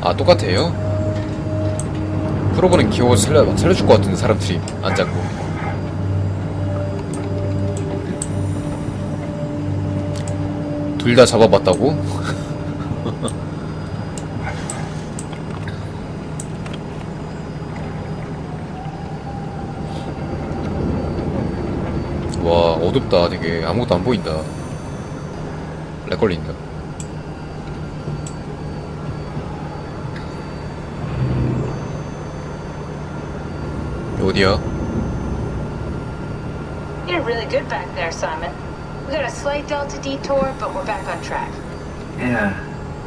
아 똑같아요? 프로브는 귀여워서 살려, 살려줄 것 같은데 사람들이 안 잡고 둘 다 잡아봤다고? 와 어둡다 되게 아무것도 안 보인다 렉 걸린다 어디야? You did really good back there, Simon. We got a slight delta detour, but we're back on track. Yeah.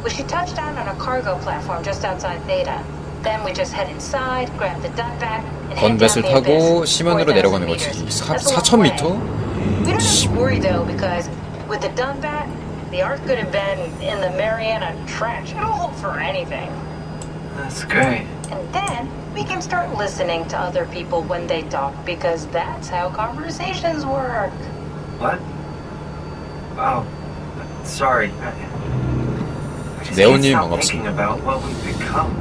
We should touch down on a cargo platform just outside Theta. Then we just head inside, grab the Dunback, and head down 건뱃을 the 타고 abyss. 심연으로 4,000 내려가는 거지 meters. 사, That's a long 4,000 way. 미터? We don't have to worry though, because with the Dunback, the Ark could have been in the Mariana Trench. It'll hold for anything. That's great. And then we can start listening to other people when they talk, because that's how conversations work. What? Oh, sorry. I, I just 네오님 can't stop 반갑습니다. thinking about what we've become.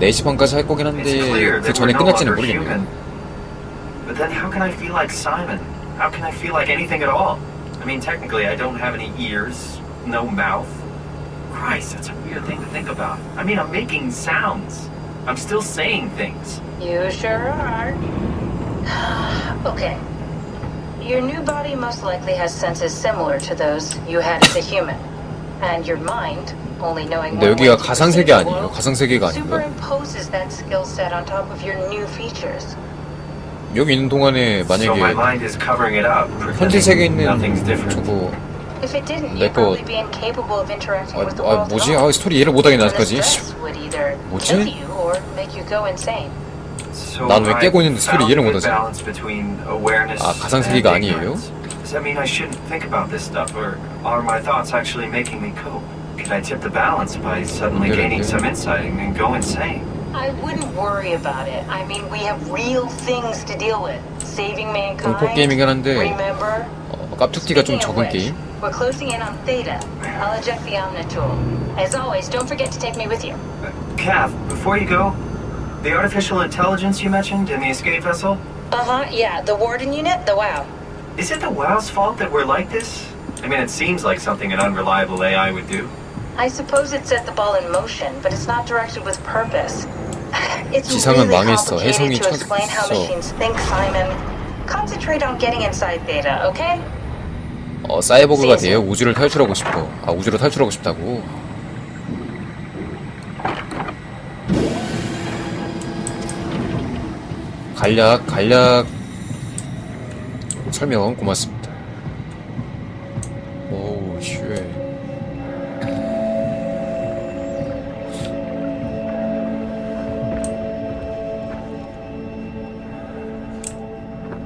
4시 반까지 할 거긴 It's 한데 clear 그 that 전에 we're no 끝날지는 longer 모르겠네요 human. But then how can I feel like Simon? How can I feel like anything at all? I mean, technically, I don't have any ears, no mouth. Christ, that's a weird thing to think about. I mean, I'm making sounds. I'm still saying things. You sure are. okay. Your new body most likely has senses similar to those you had as a human. And your mind, only knowing 근데 여기가 가상세계 아니에요? world, 가상세계가 아닌가? superimposes that skill set on top of your new features. 여기 있는 동안에 so my 만약에 mind is covering it up, 현재 세계에 pretending 있는 nothing's different. 저거 If it didn't, 내 you'd 거- probably be incapable of interacting 아, with the 아 world 뭐지? at all. 아 스토리 이해를 못하겠네 And the 아직까지 stress would either 뭐지? kill you or make you go insane. So 난왜 I 깨고 있는데 소리 found 이해를 good 못하지? balance between awareness 아, 가상세계가 and 아니에요? ignorance. Does that mean I shouldn't think about this stuff, or are my thoughts actually making me cope? Could I tip the balance by suddenly Yeah, gaining yeah. some insight and go insane? I wouldn't worry about it. I mean, we have real things to deal with. Saving mankind. 공포 게임이긴 한데 Remember? 어, 깝툭티가 좀 Speaking of 적은 which, 게임 We're closing in on Theta. I'll eject the Omni tool. As always, don't forget to take me with you. Kath, before you go, the artificial intelligence you mentioned in the escape vessel, Uh huh. Yeah, the Warden unit, the WoW. is it the WoW's fault that we're like this? I mean, it seems like something an unreliable AI would do. I suppose it set the ball in motion, but it's not directed with purpose. It's 지상은 really 망했어. 해성이 complicated to explain how 쳤어. machines think, Simon. Concentrate on getting inside Theta, okay? 어, 사이버그가 돼요 우주를 탈출하고 싶어 아 우주로 탈출하고 싶다고 간략 간략 설명 고맙습니다 오우 쉣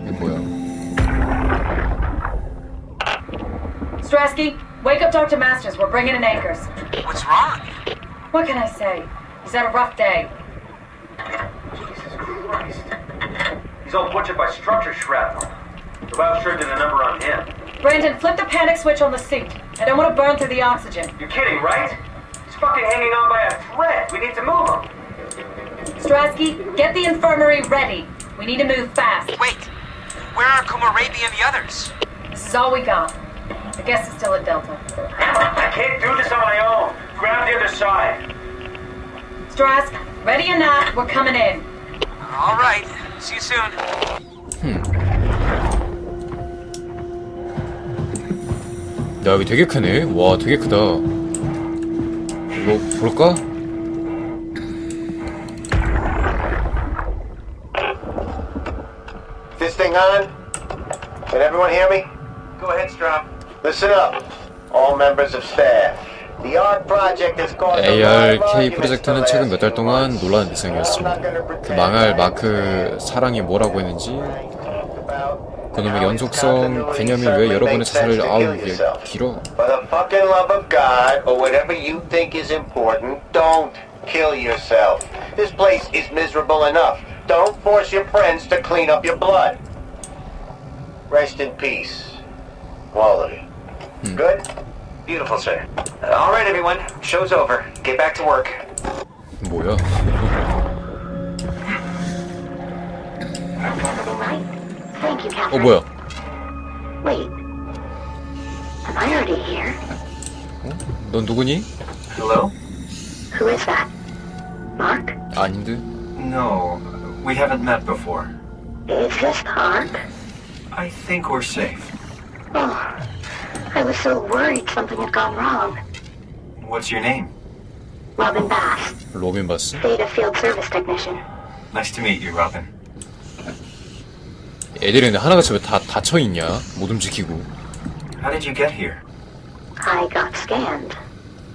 이게 뭐야 Strasky, wake up Dr. Masters. We're bringing in anchors. What's wrong? What can I say? He's had a rough day. He's all butchered by structure shrapnel. The valve sure did a number on him. Brandon, flip the panic switch on the seat. I don't want to burn through the oxygen. You're kidding, right? He's fucking hanging on by a thread. We need to move him. Strasky, get the infirmary ready. We need to move fast. Wait. Where are Kumarabi and the others? This is all we got. I guess it's still at Delta. I can't do this on my own. Grab the other side. Strask, ready or not, we're coming in. All right. See you soon. 야 여기 되게 크네 와 되게 크다 이거 볼까? This thing on? Can everyone hear me? Go ahead, Strap. Listen up, all members of staff. ARK 프로젝트는 최근 몇 달 동안 months. 논란 I'm 대상이었습니다. 그 망할 마크 사랑이 뭐라고 했는지 about 그놈의 연속성 continuity 개념이 왜 certainly 여러 번의 makes sense 자살을 아우 이게. 길어 For the fucking love of God, or whatever you think is important, don't kill yourself. This place is miserable enough. Don't force your friends to clean up your blood. Rest in peace. All of you. Good? Beautiful, sir. Uh, all right, everyone. Show's over. Get back to work. 뭐야? Right? Thank you, 어 Catherine. 뭐야? Wait. Am I already here? 넌 누구니? Hello? Who is that? Mark? 아닌데? No, we haven't met before. Is this the Ark? I think we're safe. Oh, I was so worried something had gone wrong. What's your name? Robin Bass, 로빈 바스? Data Field Service Technician. Nice to meet you, Robin. 애들이 근데 하나같이 왜 다 닫혀있냐? 못 움직이고 How did you get here? I got scanned,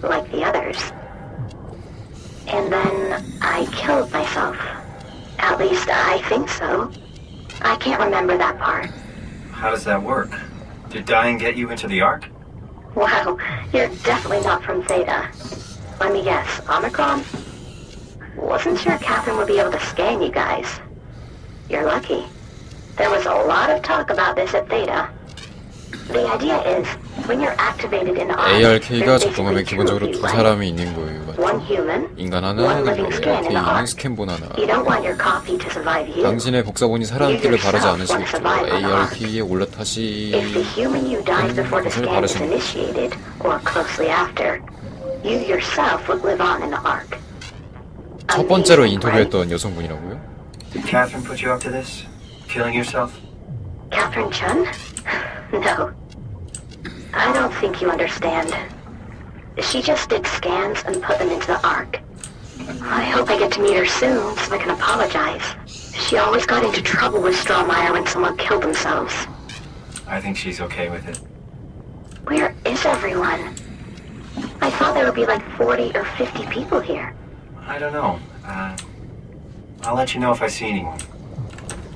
like the others. And then I killed myself. At least I think so. I can't remember that part. How does that work? Did dying get you into the Ark? Wow, you're definitely not from Theta. Let me guess, Omicron? Wasn't sure Catherine would be able to scan you guys. You're lucky. There was a lot of talk about this at Theta. The idea is, when you're activated in Ark, ARK가 작동하면 기본적으로 두? 사람이 있는 거예요 One human, 인간 하나, one 그리고 Ark. 스캔본 하나 You don't want your copy to survive you. 당신의 복사본이 사람끼를 바르지 않으시겠죠 If the ARK에 올라타시 human you dies before the 것을 scan is 바르시는 initiated, or closely after, you yourself would live on in the Ark. 첫 번째로? 인터뷰했던 여성분이라고요? Did Catherine put you up to this? Killing yourself? Catherine Chun? No. I don't think you understand. She just did scans and put them into the Ark. I hope I get to meet her soon so I can apologize. She always got into trouble with Strawmeyer when someone killed themselves. I think she's okay with it. Where is everyone? I thought there would be like 40 or 50 people here. I don't know. Uh, I'll let you know if I see anyone.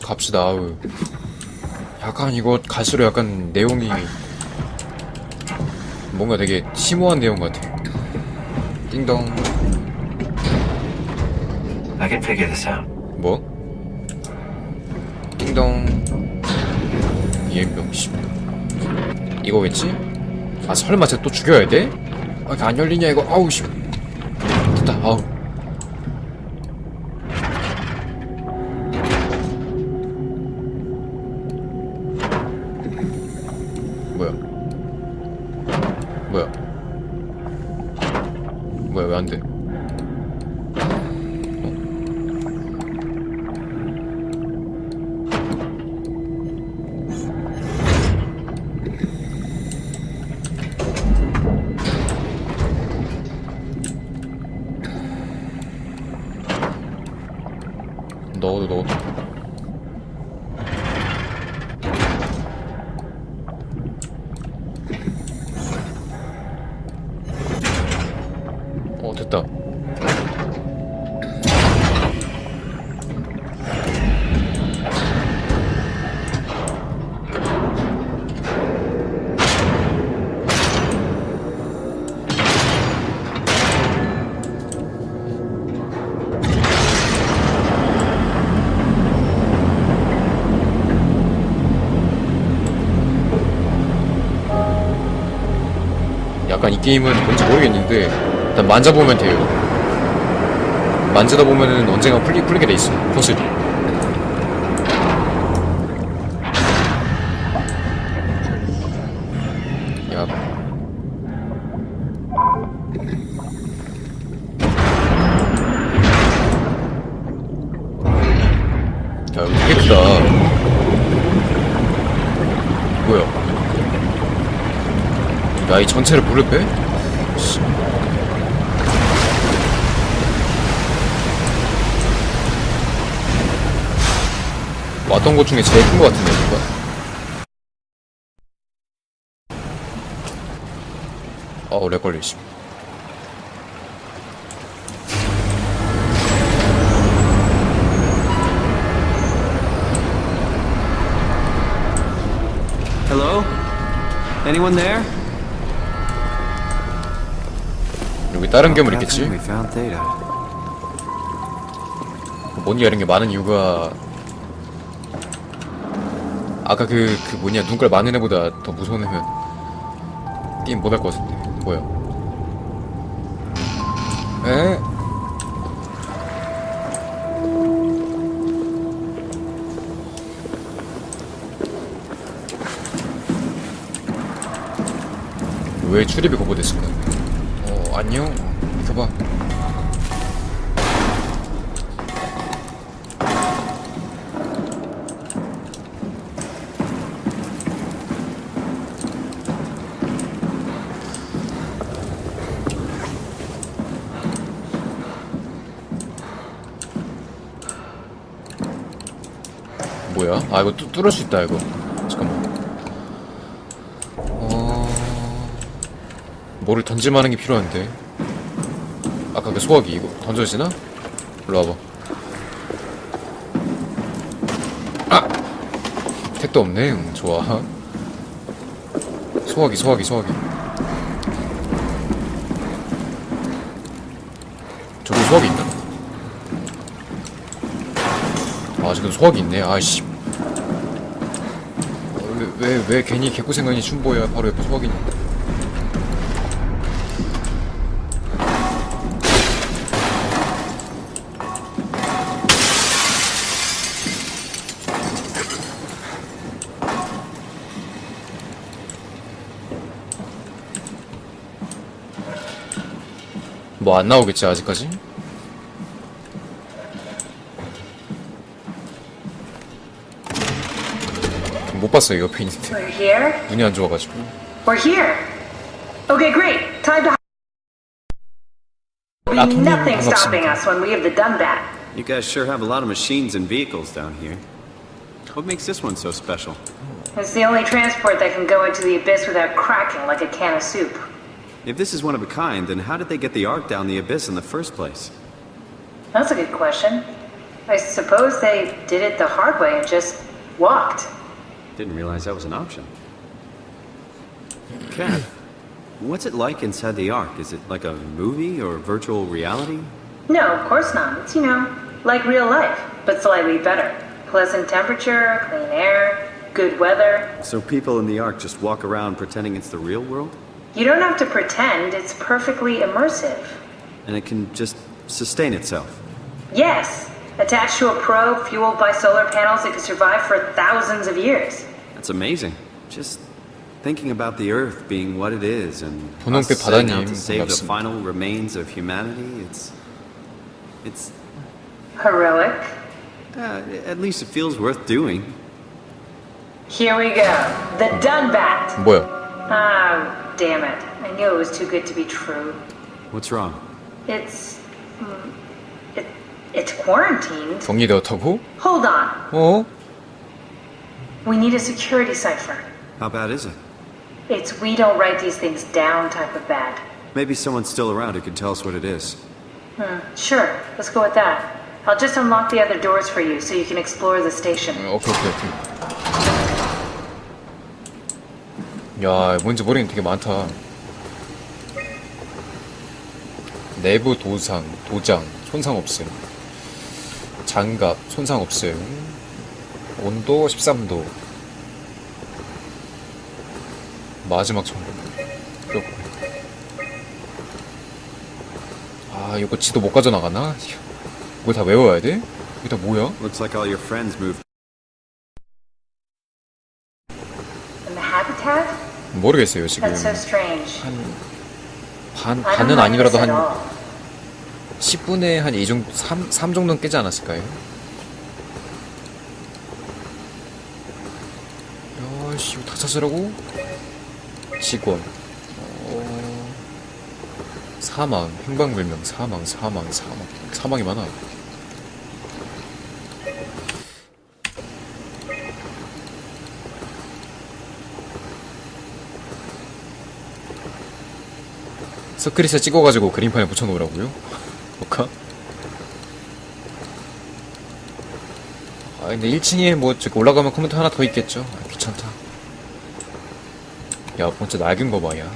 갑시다 아우 약간 이거 갈수록 약간 내용이 뭔가 되게 심오한 내용 같아 띵동 I can figure this out. 뭐? 띵동 이엠병 씨 이거겠지? 아 설마 쟤 또 죽여야 돼? 아 이게 안 열리냐 이거 아우 씨 됐다 아우 뭐 약간 이 게임은 뭔지 모르겠는데 일단 만져보면 돼요. 만지다 보면은 언젠가 풀리, 풀리게 돼 있어 퍼즐이 전체를 물을 빼? 씨. 왔던 것 중에 제일 큰 것 같은데, 이거. 어, 렉 걸리시. Hello? 여기 다른 괴물 있겠지? 뭐니 어, 이런 게 많은 이유가 아까 그, 그 뭐냐 눈깔 많은 애보다 더 무서운 애면 게임 못할 것 같은데 뭐야 에? 왜 출입이 거부됐을까? 어 안녕. 어, 비켜봐. 뭐야? 아 이거 뚜, 뚫을 수 있다 이거. 잠깐만. 어... 뭐를 던질만한 게 필요한데. 아까 그 소화기 이거 던져지나? 일로 와봐. 아! 택도 없네. 응, 좋아. 소화기 소화기 소화기. 저기 소화기 있나? 아 지금 소화기 있네. 아이씨. 어, 왜, 왜, 왜 괜히 개구생각이 춘보야 바로 옆에 소화기 있는데 뭐 안 나오겠지 아직까지? 못 봤어요 옆에 있는데 We're here? 눈이 안 좋아가지고 We're here. Okay, great. Time to. Be 라톤님 nothing stopping 반갑습니다. us when we have the Dunbat. You guys sure have a lot of machines and vehicles down here. What makes this one so special? It's the only transport that can go into the abyss without cracking like a can of soup. If this is one of a kind, then how did they get the Ark down the abyss in the first place? That's a good question. I suppose they did it the hard way and just walked. Didn't realize that was an option. Cat, what's it like inside the Ark? Is it like a movie or virtual reality? No, of course not. It's, you know, like real life, but slightly better. Pleasant temperature, clean air, good weather. So people in the Ark just walk around pretending it's the real world? You don't have to pretend, it's perfectly immersive. And it can just sustain itself? Yes. Attached to a probe fueled by solar panels, it can survive for thousands of years. That's amazing. Just thinking about the Earth being what it is and us out to save the final remains of humanity, it's... it's... Heroic? Uh, at least it feels worth doing. Here we go. The Dunbat. 뭐야? Ah, damn it. I knew it was too good to be true. What's wrong? It's. mm, It, it's quarantined. 격리되었다고? Hold on. 어? We need a security cipher. How bad is it? It's we don't write these things down type of bad. Maybe someone's still around who can tell us what it is. Hmm, sure, let's go with that. I'll just unlock the other doors for you so you can explore the station. 어, 오케 야 뭔지 모르겠는 되게 많다 내부 도상, 도장, 손상 없음 장갑, 손상 없음 온도 13도 마지막 천국 그렇고 아 이거 지도 못 가져나가나? 이거 다 외워야 돼? 이거 다 뭐야? Looks like all your friends moved. And the habitat? 모르겠어요 지금 strange. 반, 반은 아니더라도 한 all. 10분에 한 2 정도, 3, 3 정도는 깨지 않았을까요? 야씨, 이거 다 찾으라고? 직원. 어... 사망, 행방불명, 사망, 사망, 사망. 사망이 많아. 스크릿에 찍어가지고 그림판에 붙여놓으라고요? 뭐까? 아 근데 1층에 뭐 저기 올라가면 컴퓨터 하나 더 있겠죠? 아, 귀찮다 야 번째 낡은 거 봐야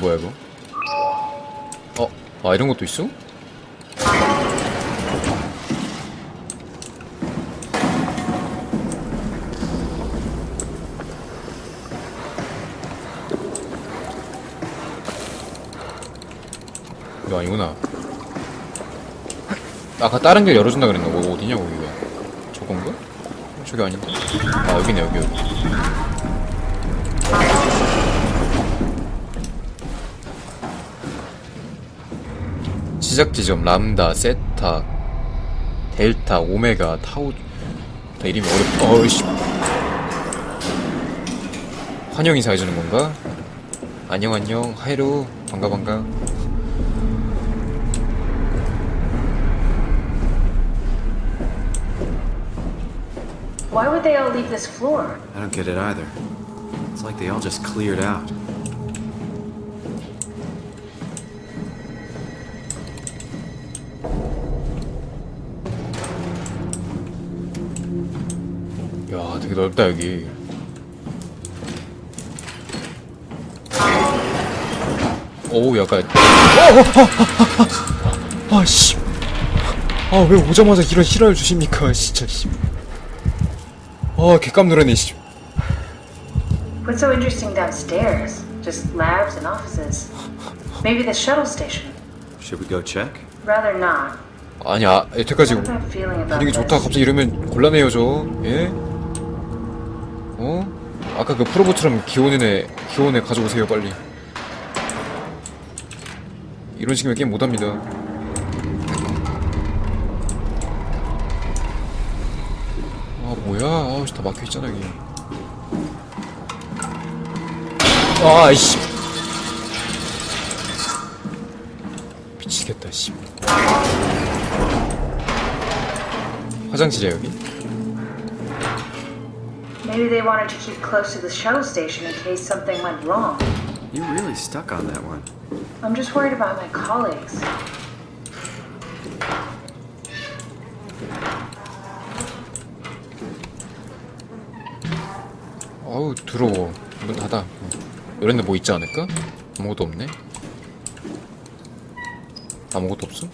뭐야 이거? 어? 아 이런 것도 있어? 이거 아니구나 아까 다른 길 열어준다 그랬나? 뭐 어디냐 거기가? 저건가? 저기 아닌데? 아 여기네 여기 여기. 시작 지점 람다, 세타, 델타, 오메가, 타우. 다 이름이 어렵. 어이씨. 환영 인사 해주는 건가? 안녕 안녕 하이루 반가 반가. Why would they all leave this floor? I don't get it either. It's like they all just cleared out. 야 되게 넓다 여기. 오우 약간. 어, 아 씨. 아 왜 오자마자 이런 실화를 주십니까 진짜 씨. 아 개깜 놀라네 씨. What's so interesting downstairs? Just labs and offices. Maybe the shuttle station. Should we go check? Rather not. 아니야 여태까지 분위기 좋다? 갑자기 이러면 곤란해요 예? 어? 아까 그 프로보처럼 기온의 애 기온에 가져오세요 빨리 이런 식이면 게임 못합니다 뭐야 아우 다 막혀있잖아 여기 아이씨 미치겠다 씨 화장실이야 여기? Maybe they wanted to keep close to the shuttle station in case something went wrong. You really stuck on that one. I'm just worried about my colleagues. 어우 더러워 문 닫아 이런 데 뭐 있지 않을까? 아무것도 없네 아무것도 없어?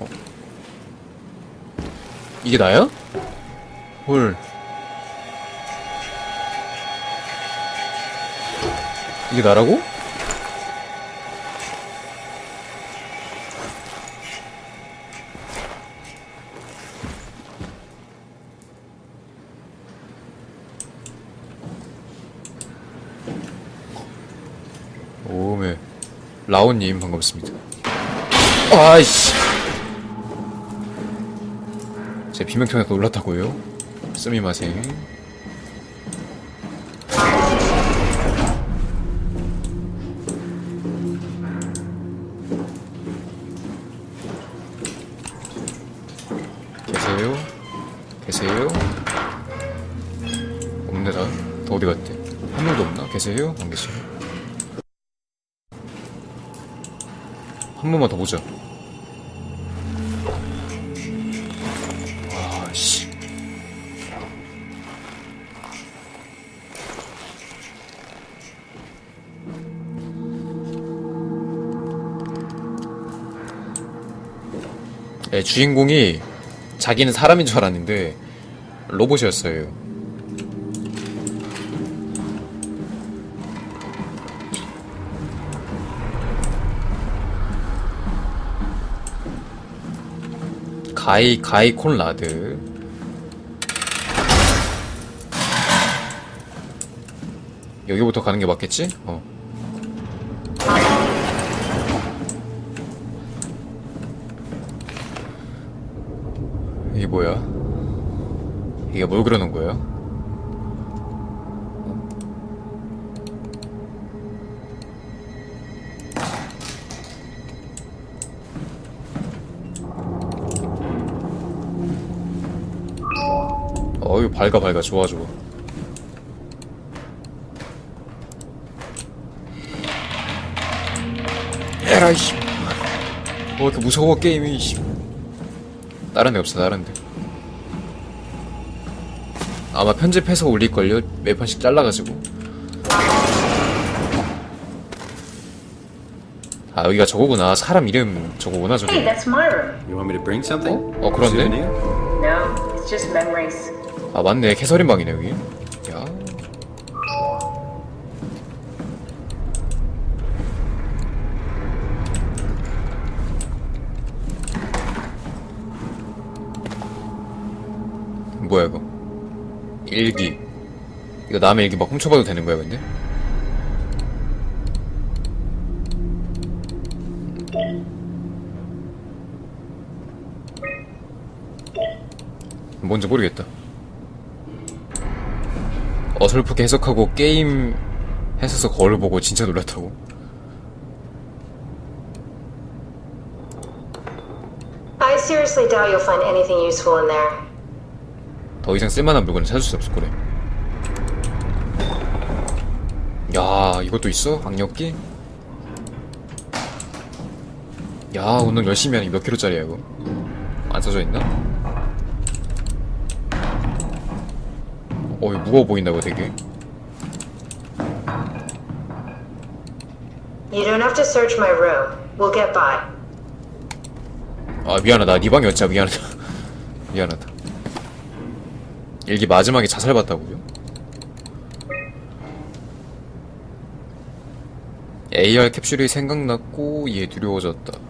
어. 이게 나야? 헐 이게 나라고? 오메 라온님 반갑습니다 아이씨 제 비명통에 놀랐다고요? 쓰미마생 계세요? 계세요? 없네 다. 더 어디 갔대? 한 명도 없나? 계세요? 안 계세요? 한 번만 더 보자. 와, 씨. 예, 주인공이 자기는 사람인 줄 알았는데 로봇이었어요. 가이 가이 콘라드 여기부터 가는 게 맞겠지? 어. 이게 뭐야? 이게 뭘 그러는? 어 밝아 밝아 좋아 좋아 에라이 씨. 어 이렇게 무서워 게임이 씨. 다른 데 없어 다른 데 아마 편집해서 올릴걸요 몇 판씩 잘라가지고 아 여기가 저거구나 사람 이름 저거구나 저거 Hey, that's my room. You want me to bring something? 어 그런데? Souvenir? No, it's just memories. 아 맞네. 캐서린 방이네 여기. 야. 뭐야 이거? 일기. 이거 남의 일기 막 훔쳐봐도 되는 거야 근데? 뭔지 모르겠다. 어설프게 해석하고 게임 했어서 거울 보고 진짜 놀랐다고 I seriously doubt you'll find anything useful in there. 더 이상 쓸만한 물건을 찾을 수 없을 거래. 야, 이것도 있어? 악력기? 야, 운동 열심히 하니 몇 킬로짜리야, 이거? 안 써져 있나? 어, 이거 무거워 보인다고 되게. You don't have to search my room. We'll get by. 아, 미안하다. 네 방이었지, 미안하다. 미안하다. 일기 마지막에 자살 봤다고요? AR 캡슐이 생각났고 얘 두려워졌다.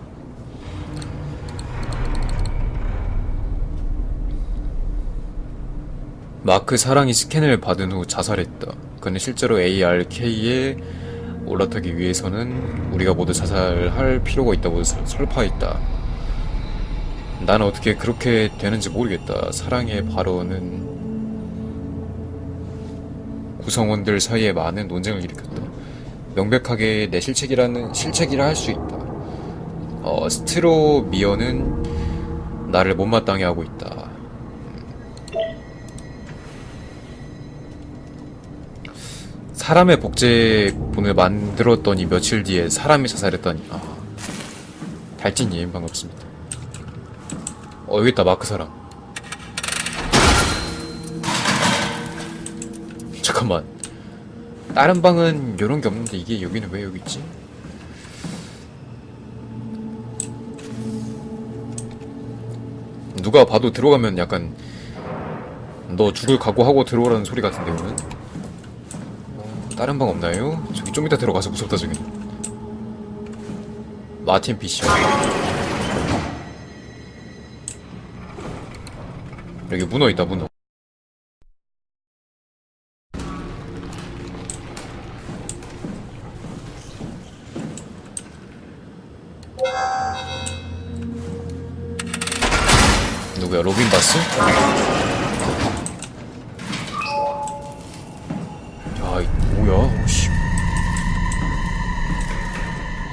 마크 사랑이 스캔을 받은 후 자살했다. 그는 실제로 ARK에 올라타기 위해서는 우리가 모두 자살할 필요가 있다고 설- 설파했다. 난 어떻게 그렇게 되는지 모르겠다. 사랑의 발언은 구성원들 사이에 많은 논쟁을 일으켰다. 명백하게 내 실책이라는 실책이라 할 수 있다. 어, 스트로미어는 나를 못마땅해 하고 있다. 사람의 복제본을 만들었더니 며칠 뒤에 사람이 자살했다니. 아, 달진님 반갑습니다. 어 여기 있다 마크 사람. 잠깐만. 다른 방은 이런 게 없는데 이게 여기는 왜 여기 있지? 누가 봐도 들어가면 약간 너 죽을 각오하고 들어오라는 소리 같은데 오늘? 어, 다른 방 없나요? 저기 좀 이따 들어가서 무섭다 저기. 마틴 피셔. 여기 문어 있다 문어. 누구야 로빈 바스?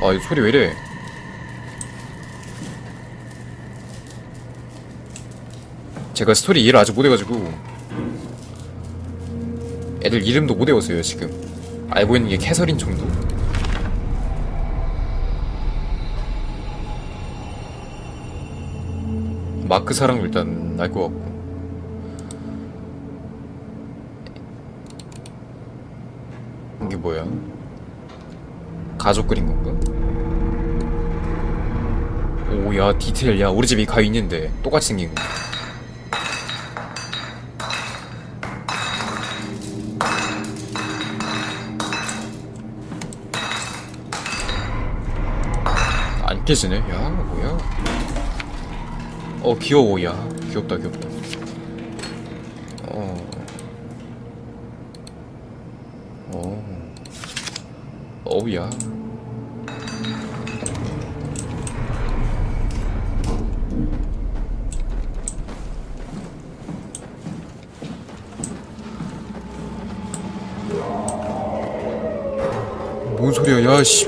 아, 이 소리 왜 이래? 제가 스토리 이해를 아직 못해가지고 애들 이름도 못 외웠어요 지금. 알고 있는 게 캐서린 정도? 마크 사랑 일단 알 것 같고. 이게 뭐야 가족 그린 건가? 오야 디테일. 야 우리 집이 가위 있는데 똑같이 생긴 거 안 깨지네? 야 뭐야? 어 귀여워 야. 귀엽다 귀엽다. 어. 어. 어우야 뭔 소리야 야씨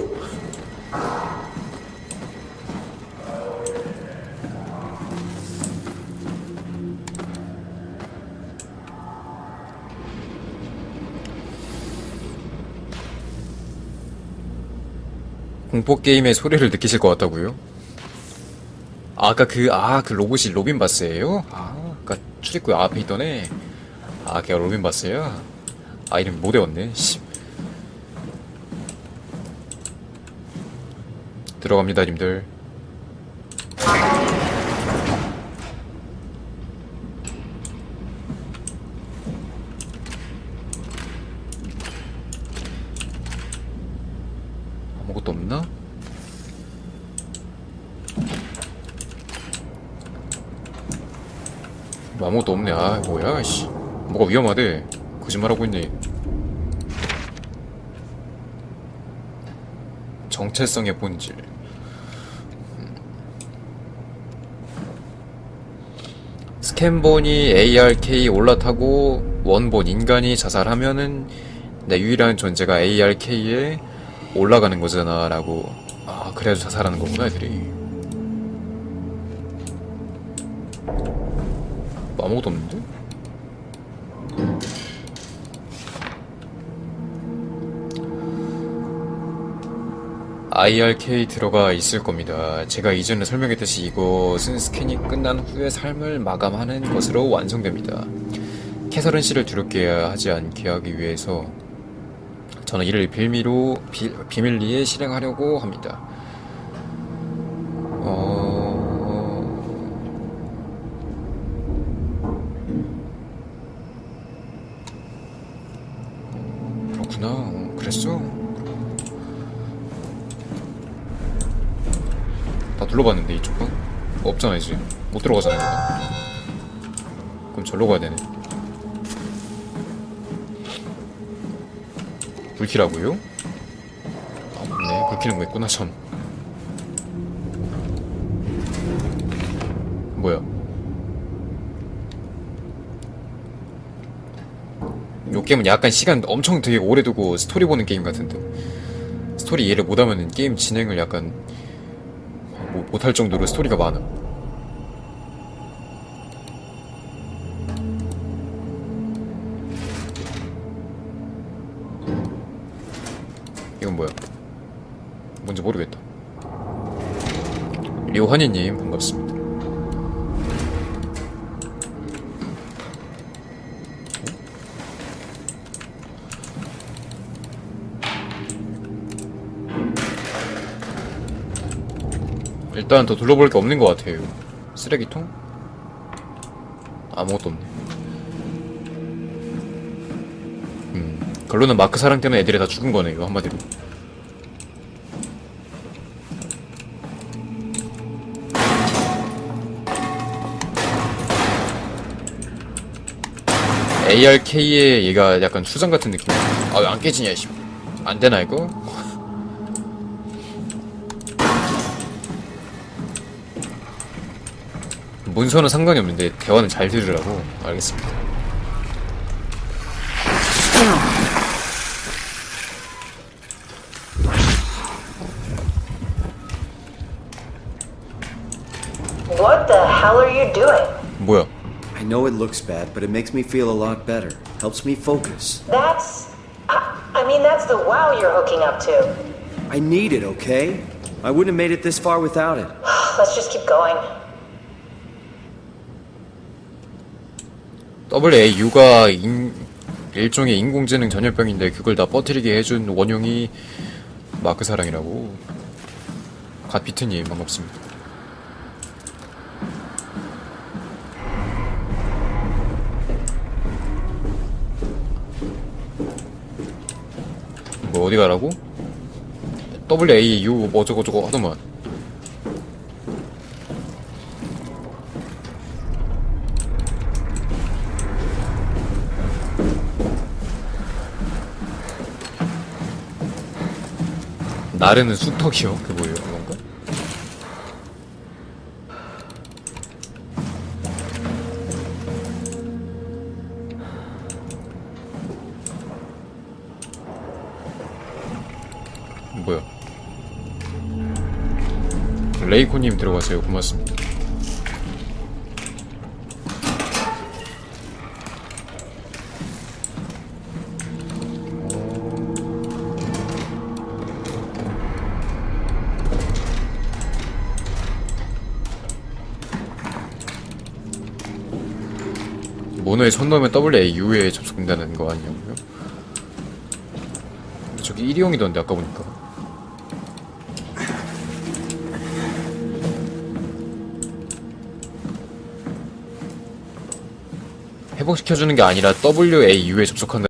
공포 게임의 소리를 느끼실 것 같다고요? 아, 아까 그, 아, 그 로봇이 로빈 바스예요? 아, 아까 출입구 앞에 있던 애. 아, 걔가 로빈 바스야? 아, 이름 못 외웠네, 씨. 들어갑니다, 님들. 아무것도 없나? 뭐 아무것도 없네. 아, 뭐야, 씨. 뭐가 위험하대. 거짓말하고 있네. 정체성의 본질. 스캔본이 ARK 올라타고 원본 인간이 자살하면은 내 유일한 존재가 ARK에 올라가는 거잖아 라고. 아 그래야지 자살하는 거구나 애들이? 뭐 아무것도 없는데? IRK 들어가 있을 겁니다. 제가 이전에 설명했듯이 이것은 스캔이 끝난 후에 삶을 마감하는 것으로 완성됩니다. 캐서린 씨를 두렵게 하지 않게 하기 위해서 저는 이를 빌미로 비, 비밀리에 실행하려고 합니다. 어... 그렇구나. 어, 그랬어? 다 둘러봤는데 이쪽은? 뭐 없잖아 이제. 못 들어가잖아 이거. 그럼 절로 가야 되네. 불키라고요? 아 맞네. 불키는 거 있구나 참 뭐야? 요 게임은 약간 시간 엄청 되게 오래 두고 스토리 보는 게임 같은데. 스토리 이해를 못하면은 게임 진행을 약간 뭐, 못할 정도로 스토리가 많아. 이건 뭐야? 뭔지 모르겠다. 류환희님 반갑습니다. 일단 더 둘러볼 게 없는 것 같아요. 쓰레기통? 아무것도 없네. 음, 결론은 마크 사랑 때문에 애들이 다 죽은 거네요, 한마디로. ARK의 얘가 약간 수장 같은 느낌이야. 아, 왜 안 깨지냐, 씨. 안 되나, 이거? 문서는 상관이 없는데 대화는 잘 들으라고 알겠습니다. What the hell are you doing? 뭐야? I know it looks bad, but it makes me feel a lot better. Helps me focus. That's. I, I mean, that's the wow you're hooking up to. I need it, okay? I wouldn't have made it this far without it. Let's just keep going. WAU가 인, 일종의 인공지능 전염병인데 그걸 다 퍼뜨리게 해준 원흉이 마크 사랑이라고. 갓비트님 반갑습니다. 뭐 어디 가라고? WAU 뭐 저거 저거 하더만. 나르는 쑥턱이요? 그게 뭐예요? 그건가? 뭐야? 레이코님 들어가세요. 고맙습니다. 모노에 손 넣으면 WAU에 접속된다는 거 아니냐고요? 저기 일회용이던데 아까 보니까 회복시켜주는 게 아니라 WAU에 접속한다